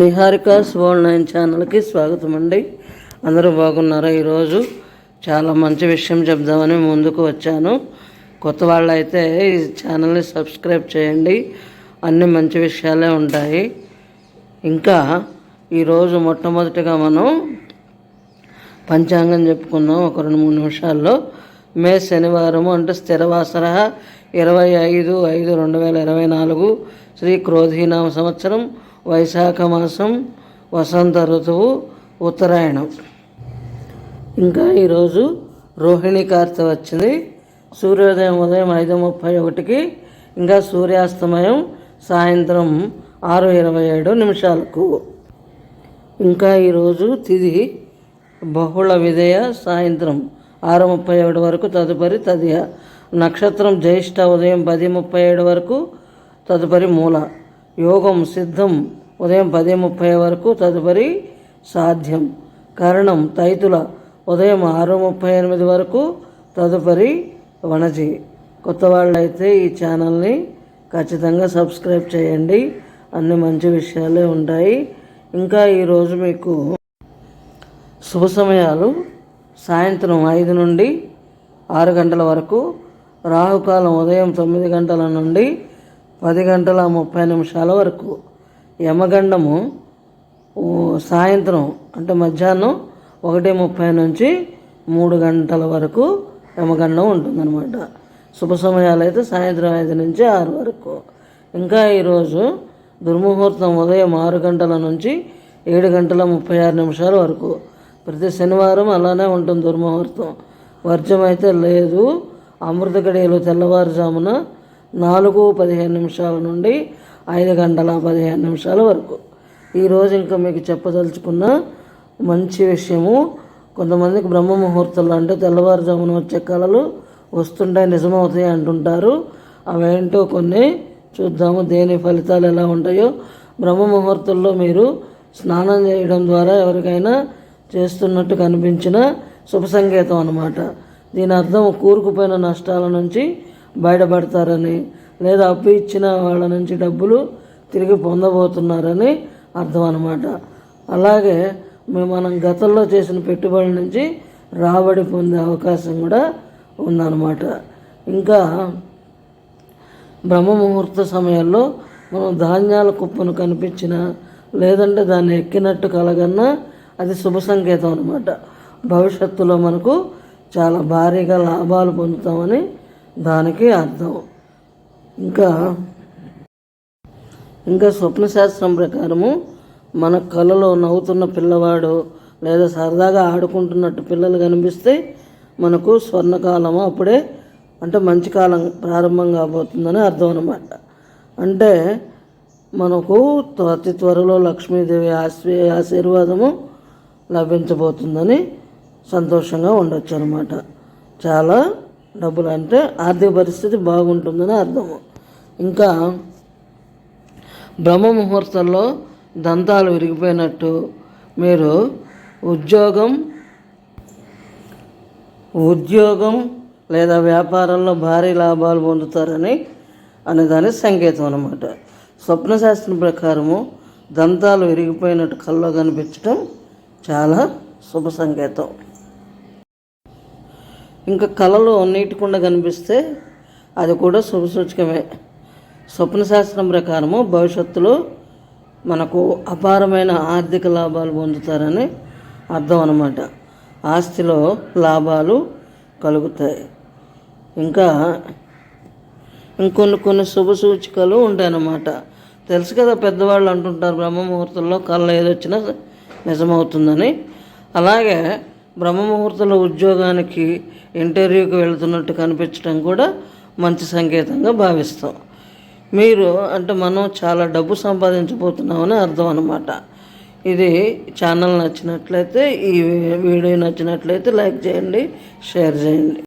Niharika world nine ఛానల్కి స్వాగతం అండి అందరూ బాగున్నారా? ఈరోజు చాలా మంచి విషయం చెప్దామని ముందుకు వచ్చాను. కొత్త వాళ్ళు అయితే ఈ ఛానల్ని సబ్స్క్రైబ్ చేయండి. అన్ని మంచి విషయాలే ఉంటాయి. ఇంకా ఈరోజు మొట్టమొదటిగా మనం పంచాంగం చెప్పుకుందాం ఒక రెండు మూడు నిమిషాల్లో. మే శనివారం అంటే స్థిరవాసర ఇరవై ఐదు ఐదు రెండు వేల ఇరవై నాలుగు శ్రీ క్రోధీనామ సంవత్సరం. వైశాఖ మాసం వసంత ఋతువు ఉత్తరాయణం. ఇంకా ఈరోజు రోహిణి కార్త వచ్చింది. సూర్యోదయం ఉదయం ఐదు ముప్పై ఒకటికి ఇంకా సూర్యాస్తమయం సాయంత్రం ఆరు ఇరవై ఏడు నిమిషాలకు. ఇంకా ఈరోజు తిది బహుళ విధేయ సాయంత్రం ఆరు ముప్పై ఏడు వరకు తదుపరి తదియ. నక్షత్రం జ్యేష్ఠ ఉదయం పది ముప్పై ఏడు వరకు తదుపరి మూల. యోగం సిద్ధం ఉదయం పది ముప్పై వరకు తదుపరి సాధ్యం. కరణం తైతుల ఉదయం ఆరు ముప్పై ఎనిమిది వరకు తదుపరి వణజి కొత్త వాళ్ళైతే ఈ ఛానల్ని ఖచ్చితంగా సబ్స్క్రైబ్ చేయండి. అన్ని మంచి విషయాలే ఉంటాయి. ఇంకా ఈరోజు మీకు శుభ సమయాలు. సాయంత్రం ఐదు నుండి ఆరు గంటల వరకు. రాహుకాలం ఉదయం తొమ్మిది గంటల నుండి పది గంటల ముప్పై నిమిషాల వరకు యమగండము సాయంత్రం అంటే మధ్యాహ్నం ఒకటి ముప్పై నుంచి మూడు గంటల వరకు యమగండం ఉంటుందన్నమాట. శుభ సమయాలు అయితే సాయంత్రం ఐదు నుంచి ఆరు వరకు. ఇంకా ఈరోజు దుర్ముహూర్తం ఉదయం ఆరు గంటల నుంచి ఏడు గంటల ముప్పై ఆరు నిమిషాల వరకు. ప్రతి శనివారం అలానే ఉంటుంది దుర్ముహూర్తం. వర్జం అయితే లేదు. అమృత గడియలు తెల్లవారుజామున నాలుగు పదిహేను నిమిషాల నుండి ఐదు గంటల పదిహేను నిమిషాల వరకు. ఈరోజు ఇంకా మీకు చెప్పదలుచుకున్న మంచి విషయము కొంతమందికి బ్రహ్మ ముహూర్తాలు అంటే తెల్లవారుజామున వచ్చే కళలు వస్తుంటాయి నిజమవుతాయి అంటుంటారు. అవేంటో కొన్ని చూద్దాము దేని ఫలితాలు ఎలా ఉంటాయో. బ్రహ్మ ముహూర్తంలో మీరు స్నానం చేయడం ద్వారా ఎవరికైనా చేస్తున్నట్టు కనిపించిన శుభ సంకేతం అన్నమాట. దీని అర్థం కూరుకుపోయిన నష్టాల నుంచి బయటపడతారని లేదా అప్పు ఇచ్చిన వాళ్ళ నుంచి డబ్బులు తిరిగి పొందబోతున్నారని అర్థం అనమాట అలాగే మేము మనం గతంలో చేసిన పెట్టుబడి నుంచి రాబడి పొందే అవకాశం కూడా ఉందన్నమాట. ఇంకా బ్రహ్మ ముహూర్త సమయంలో మనం ధాన్యాల కుప్పను కనిపించిన లేదంటే దాన్ని ఎక్కినట్టు కలగన్నా అది శుభ సంకేతం అనమాట భవిష్యత్తులో మనకు చాలా భారీగా లాభాలు పొందుతామని దానికి అర్థం. ఇంకా ఇంకా స్వప్న శాస్త్రం ప్రకారము మన కళలో నవ్వుతున్న పిల్లవాడు లేదా సరదాగా ఆడుకుంటున్నట్టు పిల్లలు కనిపిస్తే మనకు స్వర్ణకాలము అప్పుడే అంటే మంచి కాలం ప్రారంభం కాబోతుందని అర్థం అనమాట అంటే మనకు అతి త్వరలో లక్ష్మీదేవి ఆశీ ఆశీర్వాదము లభించబోతుందని సంతోషంగా ఉండొచ్చు అనమాట చాలా డబ్బులు అంటే ఆర్థిక పరిస్థితి బాగుంటుందని అర్థము. ఇంకా బ్రహ్మ ముహూర్తంలో దంతాలు విరిగిపోయినట్టు మీరు ఉద్యోగం ఉద్యోగం లేదా వ్యాపారంలో భారీ లాభాలు పొందుతారని అనేదాని సంకేతం అనమాట స్వప్నశాస్త్రం ప్రకారము దంతాలు విరిగిపోయినట్టు కల్లో కనిపించడం చాలా శుభ సంకేతం. ఇంకా కళలో నీటికుండా కనిపిస్తే అది కూడా శుభసూచకమే. స్వప్న స్వప్నశాస్త్రం ప్రకారము భవిష్యత్తులో మనకు అపారమైన ఆర్థిక లాభాలు పొందుతారని అర్థం అన్నమాట. ఆస్తిలో లాభాలు కలుగుతాయి. ఇంకా ఇంకొన్ని కొన్ని శుభ సూచికలు ఉంటాయన్నమాట తెలుసు కదా పెద్దవాళ్ళు అంటుంటారు బ్రహ్మ ముహూర్తంలో కళ్ళ ఏదొచ్చినా నిజమవుతుందని. అలాగే బ్రహ్మముహూర్తంలో ఉద్యోగానికి ఇంటర్వ్యూకి వెళ్తున్నట్టు కనిపించడం కూడా మంచి సంకేతంగా భావిస్తాం. మీరు అంటే మనం చాలా డబ్బు సంపాదించబోతున్నామని అర్థం అనమాట ఇది ఛానల్ నచ్చినట్లయితే ఈ వీడియో నచ్చినట్లయితే లైక్ చేయండి షేర్ చేయండి.